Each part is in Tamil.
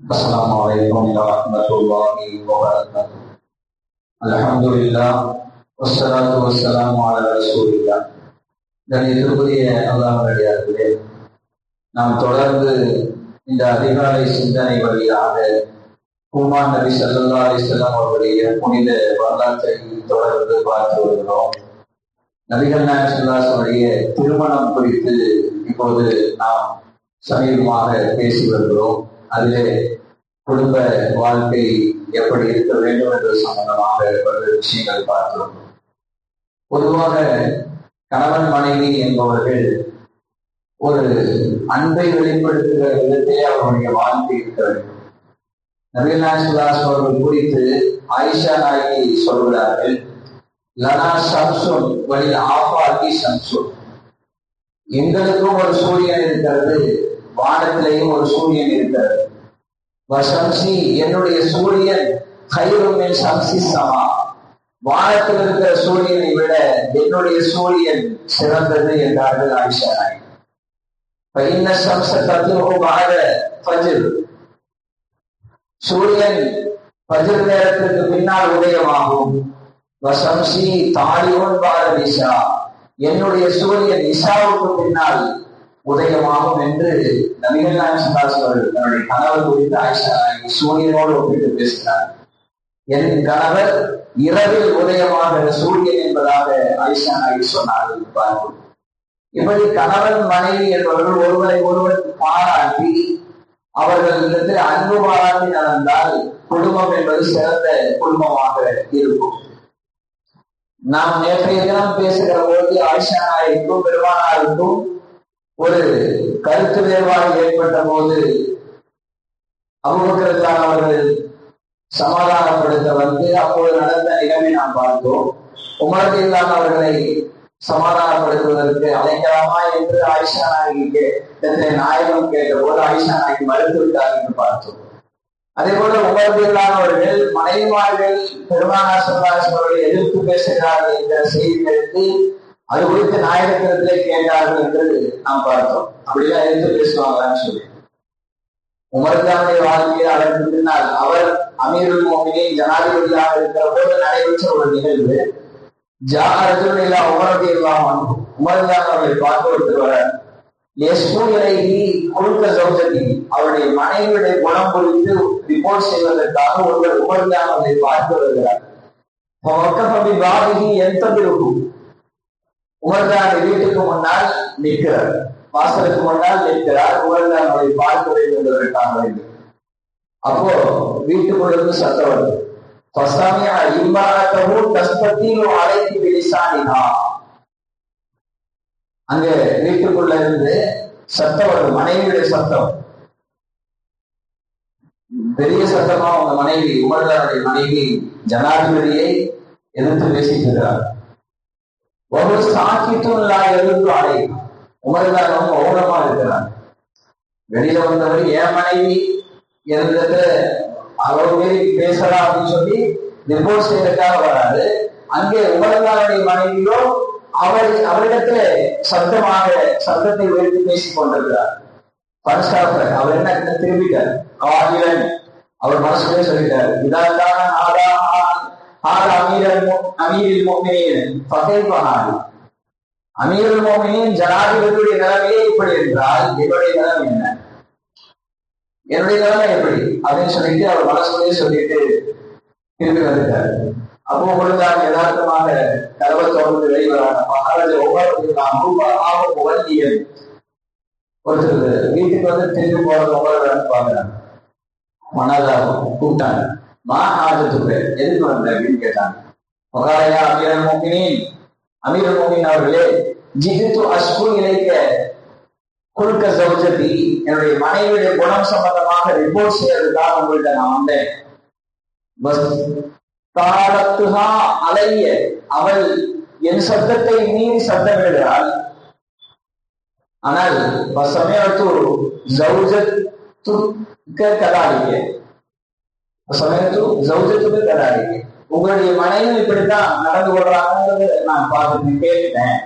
السلام عليكم ورحمة الله وبركاته الحمد لله والصلاة والسلام على رسول الله கணிதத்துக்குரிய அல்லாஹர்களே நாம் தொடர்ந்து இந்த அதிகாலை சிந்தனை வழியாக குமார் நபி சல்லா அலிஸ்லாம் அவருடைய புனித வரலாற்றை தொடர்ந்து பார்த்து வருகிறோம் நபிகள் நாயகல்லாசனுடைய திருமணம் குறித்து இப்போது நாம் சமீபமாக பேசி வருகிறோம் அதிலே குடும்ப வாழ்க்கை எப்படி இருக்க வேண்டும் என்பது சம்பந்தமாக பல்வேறு விஷயங்கள் பார்த்தோம் பொதுவாக கணவன் மனைவி என்பவர்கள் ஒரு அன்பை வெளிப்படுத்துகிற விதத்திலே அவருடைய வாழ்க்கை இருக்க வேண்டும். நபிகள் நாயசுல்லாஸ் அவர்கள் குறித்து ஆயிஷா நாயகி சொல்கிறார்கள் லனா சம்சுன் வழி ஆபாக்கி சம்சுன். எங்களுக்கும் ஒரு சூரியன் இருக்கிறது வானத்திலேயும் ஒரு சூரியன் இருக்கிறது. வசம்சி என்னுடைய சூரியன் கயிறுமேல் சம்சி சமா. வானத்தில் இருக்கிற சூரியனை விட என்னுடைய சூரியன் சிறந்தது என்றார்கள் ஆயிஷா நாய் சம்ச தத்துவமாக பஜிர் சூரியன் பஜிர் நேரத்திற்கு பின்னால் உதயமாகும். வசம்சி தாலியோன் பாரதிஷா என்னுடைய சூரியன் இஷாவுக்கு பின்னால் உதயமாகும் என்று நபிகள் அவர்கள் தன்னுடைய கணவர் குறித்து ஆயிஷா சூரியனோடு ஒப்பிட்டு பேசினார். என் கணவர் இரவில் உதயமாக சூரியன் என்பதாக ஆயிஷா நாயகி சொன்னார்கள் பார்க்கும் இப்படி கணவன் மனைவி என்பவர்கள் ஒருவரை ஒருவர் பாராட்டி அவர்களிடத்தில் அன்பு பாராட்டி நடந்தால் குடும்பம் என்பது சிறந்த குடும்பமாக இருக்கும். நாம் நேற்றைய தினம் பேசுகிற போது ஆயிஷா நாயகிக்கும் பெருமானாருக்கும் ஒரு கருத்து வேறுபாடு ஏற்பட்ட போது அபுபக்கருக்கான அவர்கள் சமாதானப்படுத்த வந்து அப்போது நடந்த நிகழ்வை நாம் பார்த்தோம். உமரத்தில்லான அவர்களை சமாதானப்படுத்துவதற்கு அழைக்கலாமா என்று ஆயிஷா நாயகி நாயகம் கேட்ட போது ஆயிஷா நாயகி மறுத்து விட்டார் என்று பார்த்தோம். அதே போல உமரத்தில்லானவர்கள் மனைவிமார்கள் பெருமானா சல்லாஸ் அவர்களை எதிர்த்து பேசுகிறார்கள் என்ற செய்திகளுக்கு அது குறித்து நாயகத்திலே கேட்டார்கள் என்று நாம் பார்த்தோம். அப்படிலாம் இருந்து பேசுவாங்களான்னு சொல்லி. உமர்தானுடைய வாழ்க்கையில் அதற்கு பின்னால் அவர் அமீருல் மோமினி ஜனாதிபதியாக இருக்கிற போது நடைபெற்ற ஒரு நிகழ்வு. ஜா அர்ஜுனில்லா உமரதி இல்லாமல் உமர்தான் அவர்களை பார்த்து ஒருத்தர் எஸ்பூயலைகி குழுக்க சௌஜதி. அவருடைய மனைவியுடைய குணம் குறித்து ரிப்போர்ட் செய்வதற்காக ஒருவர் உமர்தான் அவர்களை பார்த்து வருகிறார். பாபிகி எந்த இருக்கும் உமர்தான் வீட்டுக்கு முன்னால் நிற்கிறார். வாசலுக்கு முன்னால் நிற்கிறார். உமர்தான் அவரை பார்க்க வேண்டும் என்பதற்காக வேண்டும். அப்போ வீட்டுக்குள்ளிருந்து சத்தம் வருது. பசாமியா இம்மானத்தவும் தஸ்பத்தியும் அழைத்து வெளிசானினா அங்க வீட்டுக்குள்ள இருந்து சத்தம் வருது. மனைவியுடைய சத்தம். பெரிய சத்தமா உங்க மனைவி உமர்தானுடைய மனைவி ஜனாதிபதியை எதிர்த்து பேசிட்டு இருக்கிறார். ஒரு சாக்கிட்டும் எழுந்து அடை உமர்தான் மௌனமா இருக்கிறார். வெளியில வந்தவர் என் மனைவி? இருந்தது அவர் மீறி பேசலாம் அப்படின்னு சொல்லி ரிப்போர்ட் செய்யறதுக்காக வராது அங்கே உமர்தானுடைய மனைவியோ அவர் அவரிடத்துல சத்தமாக சத்தத்தை உயர்த்தி பேசிக் கொண்டிருக்கிறார். பரிசாப்பர் அவர் என்ன திரும்பிட்டார்? அவர் மனசுலேயே சொல்லிட்டார் இதான் ஆதா ஆதா அமீரல் المؤمنين فكيف هذا؟ அமீருல் மோமினின் ஜனாதிபதியுடைய நிலைமையே இப்படி என்றால் என்னுடைய நிலைமை என்ன? என்னுடைய நிலைமை எப்படி? அப்படின்னு சொல்லிட்டு அவர் மனசுலேயே சொல்லிட்டு திரும்பி வந்துட்டார் அப்போ பொழுதாக யதார்த்தமாக கர்வத்தோடு வெளிவரான மகாராஜா ஒவ்வொரு நாம் புகழ்ந்தியல் ஒருத்தர் வீட்டுக்கு வந்து திரும்பி போறது ஒவ்வொரு பாக்குறாங்க மனதாக கூப்பிட்டாங்க. மா ஆஜத்துக்கு எதுக்கு வந்த அப்படின்னு கேட்டாங்க. மகாராஜா அமீரல் மோகினின் அமீரல் மோகின் அவர்களே ஜிகித்து அஸ்கு இலைக்க குழுக்க சௌஜதி என்னுடைய மனைவியுடைய குணம் சம்பந்தமாக ரிப்போர்ட் செய்யறதுக்காக உங்கள்கிட்ட நான் வந்தேன். காலத்துகா அலைய அவள் என் சத்தத்தை மீறி சத்தமிடுகிறாள். ஆனால் சமயத்து ஜௌஜத்துக்க கதாலிக்க சமயத்து ஜௌஜத்துக்கு கதாடிக்க உங்களுடைய மனைவி இப்படித்தான் நடந்து கொள்றாங்கிறது நான் பார்த்துட்டு கேட்டுட்டேன்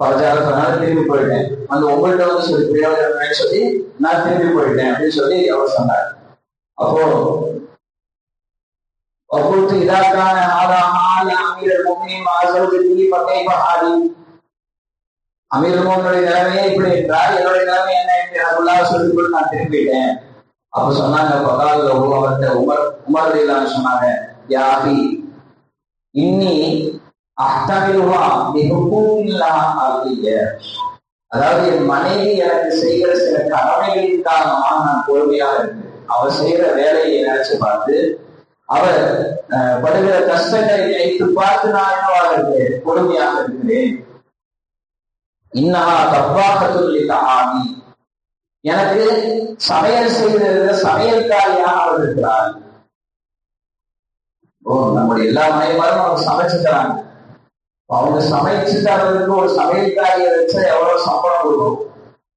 பரஜால சொன்னால திரும்பி போயிட்டேன் அந்த உங்கள்கிட்ட வந்து சொல்லி பிரயோஜனம் சொல்லி நான் திரும்பி போயிட்டேன் அப்படின்னு சொல்லி அவர் சொன்னார் அப்போ وقلت إذا كان هذا حال أمير المؤمنين مع زوجته فكيف حالي அமீர் மோகனுடைய நிலைமையே இப்படி என்றால் என்னுடைய நிலைமை என்ன என்று எனக்குள்ளாக சொல்லிக்கொண்டு நான் திரும்பிட்டேன் அப்ப சொன்னாங்க பகால அவர்கிட்ட உமர் உமரதில்லான்னு சொன்னாங்க யாபி இன்னி அஹ்தமிருவா மிகுதில்லா ஆகிய அதாவது என் மனைவி எனக்கு செய்கிற சில கடமைகளின் காரணமாக நான் பொறுமையாக இருக்கேன் அவர் செய்கிற வேலையை நினைச்சு பார்த்து அவர் படுகிற கஷ்டங்களை நினைத்து பார்த்து நான் என்னவாக இருக்கிறேன் பொறுமையாக இருக்கிறேன் இன்னஹா சொல்லி தகாமி எனக்கு சமையல் செய்திருந்த சமையல்காரியாக அவர் இருக்கிறார். ஓ நம்முடைய எல்லா மனைவிமாரும் அவங்க சமைச்சு தராங்க அவங்க சமைச்சு தரதுக்கு ஒரு சமையல்காரியை வச்சா எவ்வளவு சம்பளம் கொடுக்கும்?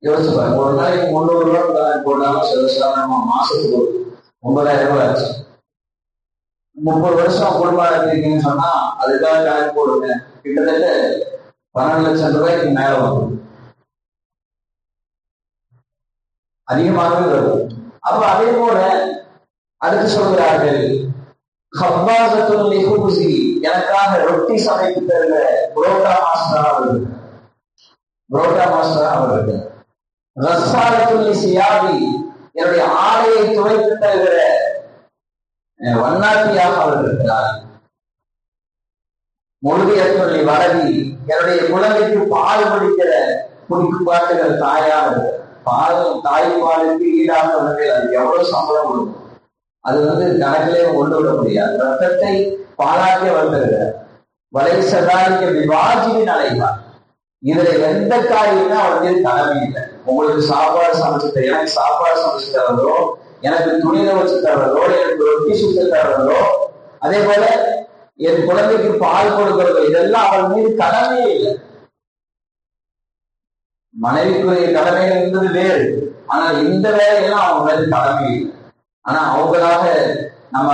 யோசிச்சு பாருங்க. ஒரு நாளைக்கு முந்நூறு ரூபாய் போட்டாலும் சில சாதாரணமா மாசத்துக்கு ஒன்பதாயிரம் ரூபாய் ஆச்சு. முப்பது வருஷம் குடும்பம் இருக்கீங்கன்னு சொன்னா அதுக்காக கணக்கு போடுங்க. கிட்டத்தட்ட பன்னெண்டு லட்சம் ரூபாய்க்கு மேல வரும். அதிகமாகவே வரும் அப்ப அதே போல அடுத்து சொல்கிறார்கள் எனக்காக ரொட்டி சமைத்து தருகிற புரோட்டா மாஸ்டரா அவர் புரோட்டா மாஸ்டரா அவர்கள் இருக்கார். ரஸ்ஸாலத்துல் என்னுடைய ஆடையை துவைத்து தருகிற அஹ், வண்ணாட்டியாக அவர் இருக்கிறார் மொழியத்துள்ளி வரதி என்னுடைய குழந்தைக்கு பால் குடிக்கிற குடிக்கு பாட்டுகிற தாயாக இருக்கிறார். பால் தாய்ப்பாலுக்கு ஈடாக வந்து அது எவ்வளவு சம்பளம் கொடுக்கும்? அது வந்து கணக்கிலே கொண்டு விட முடியாது. ரத்தத்தை பாலாக்கி வந்திருக்கிறார் வலை சதாரிக்க விவாஜிவின் அலைவார் இதுல எந்த காரியமே அவர் தலைமை இல்லை. உங்களுக்கு சாப்பாடு சமைச்சு எனக்கு சாப்பாடு சமைச்சு தரதோ எனக்கு துணி வச்சு தரதோ எனக்கு ரொட்டி சுத்த தரதோ அதே போல என் குழந்தைக்கு பால் கொடுக்கிறதோ இதெல்லாம் அவர் மீது கடமையே இல்லை. மனைவிக்குரிய கடமை என்பது வேறு. ஆனால் இந்த வேலையெல்லாம் அவங்களது கடமை. இல்லை ஆனா அவங்களாக நம்ம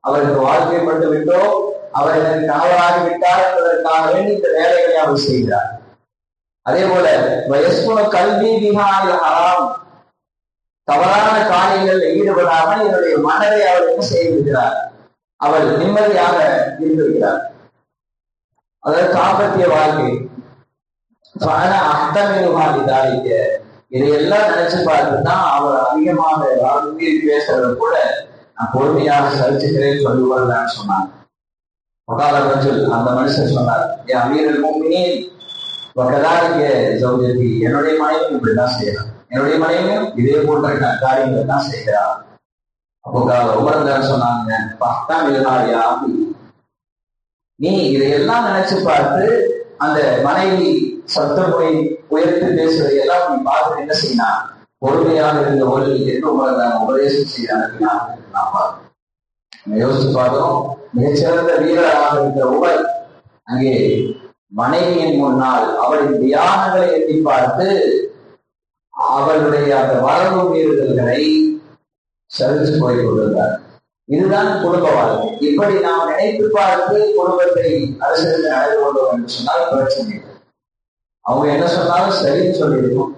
அவருக்கு வாழ்க்கைப்பட்டு விட்டோம் அவர் எனக்கு கணவராகி விட்டார் என்பதற்காக வேண்டி இந்த வேலைகளை அவர் செய்கிறார். அதே போல வயசுன கல்வி விகாரில் ஹராம். தவறான காரியங்களில் ஈடுபடாமல் என்னுடைய மனதை அவர் என்ன செய்திருக்கிறார் அவர் நிம்மதியாக இருந்திருக்கிறார் அதாவது தாம்பத்திய வாழ்க்கை. அர்த்தமிருமாதிதாரிக்க இதையெல்லாம் நினைச்சு பார்த்துதான் அவர் அதிகமாக வாழ்க்கை பேசுறத கூட நான் பொறுமையாக சரிச்சுக்கிறேன் சொல்லுவார்தான் சொன்னாங்க. வகால ரஜுல் அந்த மனுஷன் சொன்னார் என் அமீரல் மூமினின் ஒக்கதாரிக்க ஜவுஜதி என்னுடைய மனைவியும் இப்படிதான் செய்யறான். என்னுடைய மனைவியும் இதே போன்ற காரியங்கள் தான் செய்கிறார் அப்போ உமரந்தார் சொன்னாங்க பக்தா ஆகி நீ இதையெல்லாம் நினைச்சு பார்த்து அந்த மனைவி சத்தமுறை உயர்த்தி பேசுவதை எல்லாம் நீ பார்த்து என்ன செய்யலாம் பொறுமையாக இருந்த ஒரு என்று உமர்ந்தாங்க உபதேசம் செய்ய அனுப்பினார் நாம் யோசிச்சு பார்த்தோம். மிகச்சிறந்த வீரராக இருக்கிற உவர் அங்கே மனைவியின் முன்னால் அவளின் தியானங்களை எண்ணி பார்த்து அவளுடைய அந்த வரவு மீறுதல்களை சரிச்சு போய் கொண்டிருந்தார். இதுதான் குடும்ப வாழ்க்கை இப்படி நாம் நினைத்து பார்த்து குடும்பத்தை அரசியலுக்கு நடந்து கொண்டோம் என்று சொன்னால் பிரச்சனை அவங்க என்ன சொன்னாலும் சரின்னு சொல்லியிருக்கோம்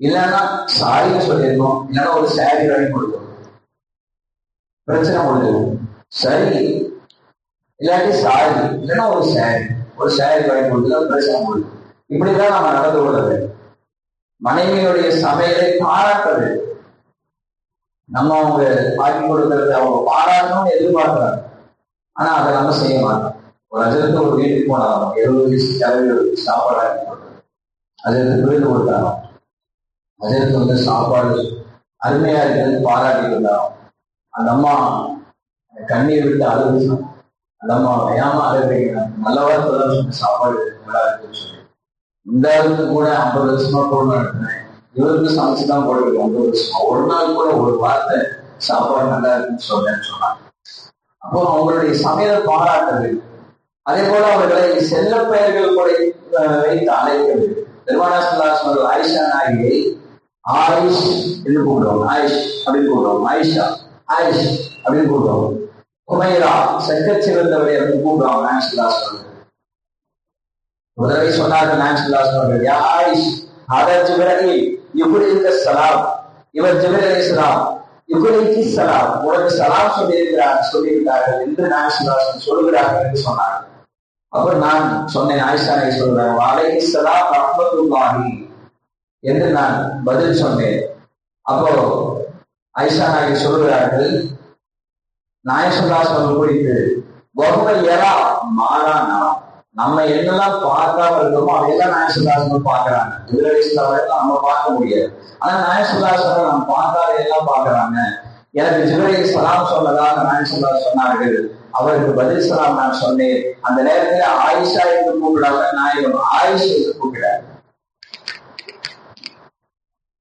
இல்லைன்னா சாரின்னு சொல்லியிருக்கோம் இல்லைன்னா ஒரு சாரி வாங்கி கொடுக்கணும். பிரச்சனை முடிஞ்சிடும் சரி. இல்லாட்டி சாரி. இல்லைன்னா ஒரு சாரி ஒரு சாரி வாங்கி கொடுத்தா பிரச்சனை முடியும் இப்படிதான் நம்ம நடந்து கொள்ள வேண்டும் மனைவியுடைய சமையலை பாராட்ட வேண்டும் நம்ம அவங்க ஆக்கி கொடுக்கறது அவங்க பாராட்டணும்னு எதிர்பார்க்கிறாங்க. ஆனா அதை நம்ம செய்ய மாட்டோம். ஒரு அஜருக்கு ஒரு வீட்டுக்கு போனாலும் எழுபது வயசு தலைவர் சாப்பாடு ஆக்கி கொடுக்குறது. அதற்கு விருது கொடுத்தாங்க அதற்கு வந்து சாப்பாடு அருமையா இருக்கிறது பாராட்டி இருந்தாலும் அந்த அம்மா கண்ணீர் விட்டு அழுது அந்த அம்மா ஏமா அழுகிறீங்க நல்லவா சொல்ல சாப்பாடு நல்லா இருக்குன்னு சொல்லி. இந்த அளவுக்கு கூட ஐம்பது வருஷமா குடும்பம் நடத்தினேன். இவருக்கு சமைச்சு தான் போடுறது ஐம்பது வருஷமா. ஒரு நாள் கூட ஒரு வார்த்தை சாப்பாடு நல்லா இருக்குன்னு சொல்றேன்னு சொன்னாங்க. அப்போ அவங்களுடைய சமையலை பாராட்டது அதே போல அவர்களை செல்ல பெயர்கள் கூட வைத்து அழைக்கிறது வேண்டும் ஆயிஷா நாயகியை ஆயிஷ் என்று கூப்பிடுவோம் ஆயிஷ் அப்படின்னு கூப்பிடுவோம் ஆயிஷா ஆயிஷ் அப்படின்னு கூப்பிடுவோம் குமைரா செக்கச் சிறந்தவரை என்று கூப்பிடுவாங்க நாயசுல்லாஸ் அவர்கள். ஒரு தடவை சொன்னார்கள் நாயசுல்லாஸ் அவர்கள் யா ஆயிஷ் அதர் ஜிப்ரஹீல் இப்படி இருக்க சலாம் இவர் ஜிபிர் சலாம் இவரைக்கு சலாம் உனக்கு சலாம் சொல்லியிருக்கிறார் சொல்லியிருக்கிறார்கள் என்று நாயசுல்லாசன் சொல்கிறார்கள் என்று சொன்னார்கள். அப்ப நான் சொன்னேன் ஆயிஷா நாய் சொல்றேன் வாழைக்கு சலாம் ரஹ்மத்துல்லாஹி என்று நான் பதில் சொன்னேன். அப்போ ஐஷா நாயகி சொல்லுகிறார்கள் நாயசுல்லாசன் குறித்து வகுமை எரா மாறானா நம்ம என்னெல்லாம் பார்க்காம இருக்கோமோ அதையெல்லாம் நாயசுல்லாசன் பாக்குறாங்க எதிரடிஸ்லாம் நம்ம பார்க்க முடியாது. ஆனா நாயசுல்லாசன் நம்ம பார்க்காத எல்லாம் பாக்குறாங்க எனக்கு ஜிபரை சலாம் சொன்னதாக நாயசுல்லா சொன்னார்கள். அவருக்கு பதில் சலாம் நான் சொன்னேன். அந்த நேரத்தில் ஆயிஷா என்று கூப்பிடாம நாயகம் ஆயிஷ் என்று கூப்பிடார்.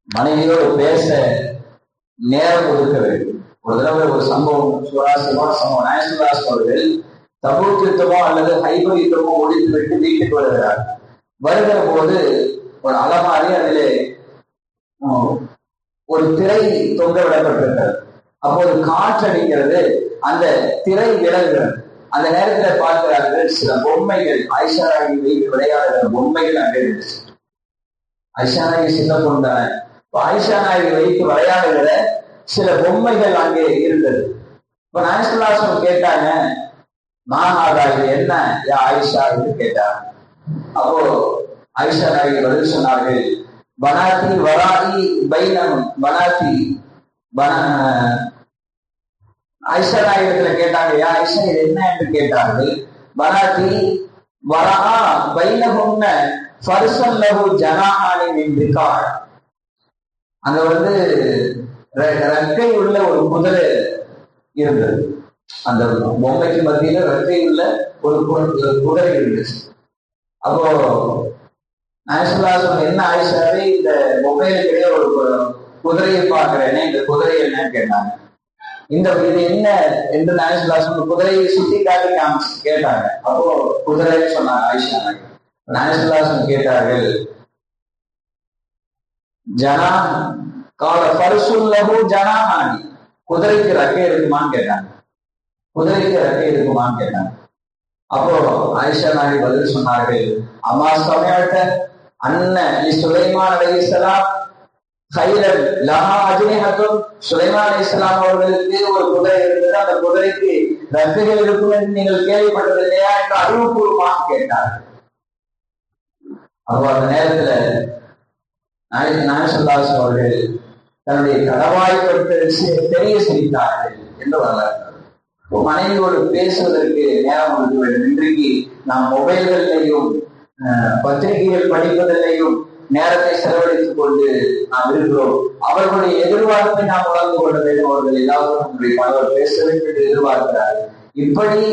மனைவியோடு பேச நேரம் ஒதுக்க வேண்டும் ஒரு தடவை ஒரு சம்பவம் சுவாரஸ்யமான சம்பவம். நாயசுல்லாஸ் அவர்கள் தபூக் யுத்தமோ அல்லது ஹைபோ யுத்தமோ ஒழித்து விட்டு வீட்டுக்கு வருகிறார். வருகிற போது ஒரு அலமாரி அதிலே ஒரு திரை தொங்க விடப்பட்டிருக்கிறது. அப்போது காற்று அடிக்கிறது அந்த திரை விலகுகிறது. அந்த நேரத்துல பார்க்கிறார்கள் சில பொம்மைகள். ஐஷாராகி வைத்து விளையாடுகிற பொம்மைகள் அங்கே இருந்துச்சு ஐஷாராகி சின்ன பொண்ணு ஆயிஷா வைத்து விளையாடுகிற சில பொம்மைகள் அங்கே இருந்தது. இப்ப நாயசுலாசம் கேட்டாங்க. மாநாதா இது என்ன? யா ஆயிஷா என்று கேட்டாங்க. அப்போ ஆயிஷா நாயகி பதில் சொன்னார்கள். பனாத்தி வராகி பைனம் பனாத்தி பன ஐஷா இடத்துல கேட்டாங்க யா ஐஷா இது என்ன என்று கேட்டார்கள். பனாத்தி வரா பைனகுன்ன ஃபர்சன் லகு ஜனாஹானி மின் அங்க வந்து ரெக்கை உள்ள ஒரு குதிரை இருந்தது. அந்த பொம்மைக்கு மத்தியில ரெக்கை உள்ள ஒரு குதிரை இருந்துச்சு. அப்போ நாயசுல்லாசம் என்ன ஆயிஷாவே இந்த மொபைலுக்கிடையே ஒரு குதிரையை பாக்குறேன்னு இந்த குதிரை என்னன்னு கேட்டாங்க. இந்த இது என்ன என்று நாயசுல்லாசம் குதிரையை சுத்தி காட்டி காமிச்சு கேட்டாங்க. அப்போ குதிரைன்னு சொன்னாங்க ஆயிஷா நாயசுல்லாசம் கேட்டார்கள் ஜனா கால பரிசுல்லகு ஜனாமானி குதிரைக்கு ரக்கை இருக்குமான்னு கேட்டாங்க. குதிரைக்கு ரக்கை இருக்குமான்னு கேட்டாங்க. அப்போ ஆயிஷா நாடி பதில் சொன்னார்கள் அம்மா சமயத்த அண்ணன் சுலைமான் அலைஹிஸ்ஸலாம் ஹைரன் லஹா அஜினேகத்தும் சுலைமான் இஸ்லாம் அவர்களுக்கு ஒரு குதிரை இருந்தது. அந்த குதிரைக்கு ரெக்கைகள் இருக்கும் என்று நீங்கள் கேள்விப்பட்டது இல்லையா என்று அறிவுபூர்வமாக கேட்டார் அப்போ அந்த நேரத்துல நாயசல்லாஸ் அவர்கள் தன்னுடைய கடவாய் படுத்த விஷயம் தெரிய சிரித்தார்கள் என்று வரலாறு மனைவியோடு பேசுவதற்கு நேரம் ஒதுக்க வேண்டும் இன்றைக்கு நாம் மொபைல்களிலையும் பத்திரிகைகள் படிப்பதிலையும் நேரத்தை செலவழித்துக் கொண்டு நாம் இருக்கிறோம். அவர்களுடைய எதிர்பார்ப்பை நாம் உணர்ந்து கொள்ள வேண்டும் அவர்கள் எல்லாரும். நம்முடைய கணவர் பேச வேண்டும் என்று எதிர்பார்க்கிறார். இப்படி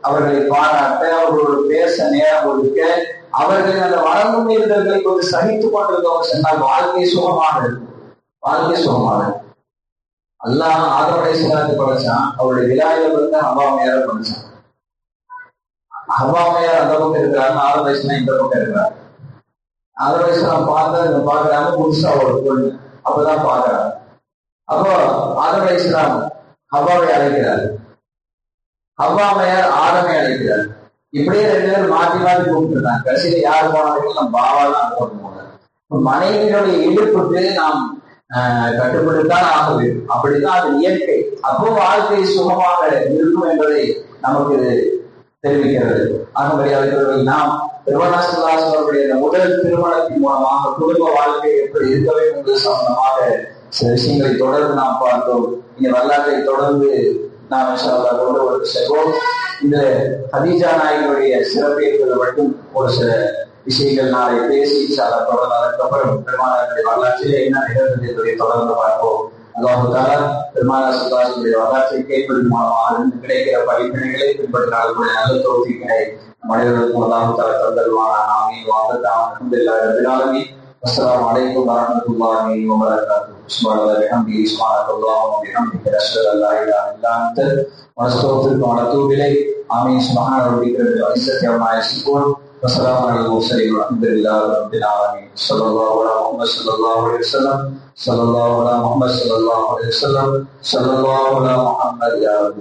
அவர்களை பாராட்ட அவர்களோடு பேச நேரம் ஒதுக்க அவர்கள் அந்த வளர்ந்து மீறுதல்களை கொஞ்சம் சகித்துக் கொண்டிருந்தவங்க சொன்னால் வாழ்க்கை சுகமாக இருக்கும். வாழ்க்கை சுகமாக இருக்கும். அல்லாஹ் ஆதரவுடைய சிலாத்து படைச்சான். அவருடைய விழாவில் வந்து அவ்வாமையார படைச்சான். அவ்வாமையார் அந்த பக்கம் இருக்கிறாங்க ஆதரவைஸ்னா இந்த பக்கம் இருக்கிறாங்க நான் பார்த்தா இதை பார்க்கறாங்க புதுசா ஒரு பொண்ணு. அப்பதான் பாக்குறாங்க அப்போ ஆதரவை இஸ்லாம் ஹவ்வாவை அழைக்கிறார். ஹவ்வாமையார் ஆடமை அழைக்கிறார். இப்படியே ரெண்டு பேரும் மாற்றி மாற்றி கூப்பிட்டுருந்தாங்க கடைசியில யார் போனாலும் நம்ம பாவா தான் போட்டு போனார் மனைவியினுடைய இழுப்புக்கு நாம் கட்டுப்படுத்தான் ஆக வேண்டும். அப்படிதான் அது இயற்கை. அப்போ வாழ்க்கை சுகமாக இருக்கும் என்பதை நமக்கு தெரிவிக்கிறது. ஆகபடி அவர்கள் நாம் திருவண்ணாசுல்லாஸ் அவர்களுடைய முதல் திருமணத்தின் மூலமாக குடும்ப வாழ்க்கை எப்படி இருக்க வேண்டும் என்பது சம்பந்தமாக சில விஷயங்களை தொடர்ந்து நாம் பார்த்தோம் இந்த வரலாற்றை தொடர்ந்து நாம் கொண்டு ஒரு செல்வோம் இந்த ஹதீஜா நாயகனுடைய சிறப்பியர்கள் மட்டும் ஒரு சில விஷயங்கள் நாளை பேசி சால தொடர்ந்து அதற்கப்புறம் பெருமானாருடைய வரலாற்றிலே என்ன நிகழ்ந்தது என்பதை தொடர்ந்து பார்ப்போம். அல்லாஹால பெருமானா சுல்லாசுடைய வரலாற்றை கேட்பதன் மூலமாக கிடைக்கிற படிப்பினைகளை பின்பற்றினாலும் நல்ல தோல்விகளை மனிதர்களுக்கு அல்லாஹால தந்தல்வானா நாமி வாங்கத்தான் அலமதுல்லாஹி السلام عليكم ورحمة الله وبركاته سبحان الله وبحمده سبحانك اللهم وبحمدك نشهد أن لا إله إلا أنت ونستغفرك ونتوب إليك آمين سبحان ربك رب العزة عما يصفون وسلام على المرسلين والحمد لله رب العالمين. صلى الله على محمد صلى الله عليه وسلم. صلى الله على محمد صلى الله عليه وسلم. صلى الله على محمد يا رب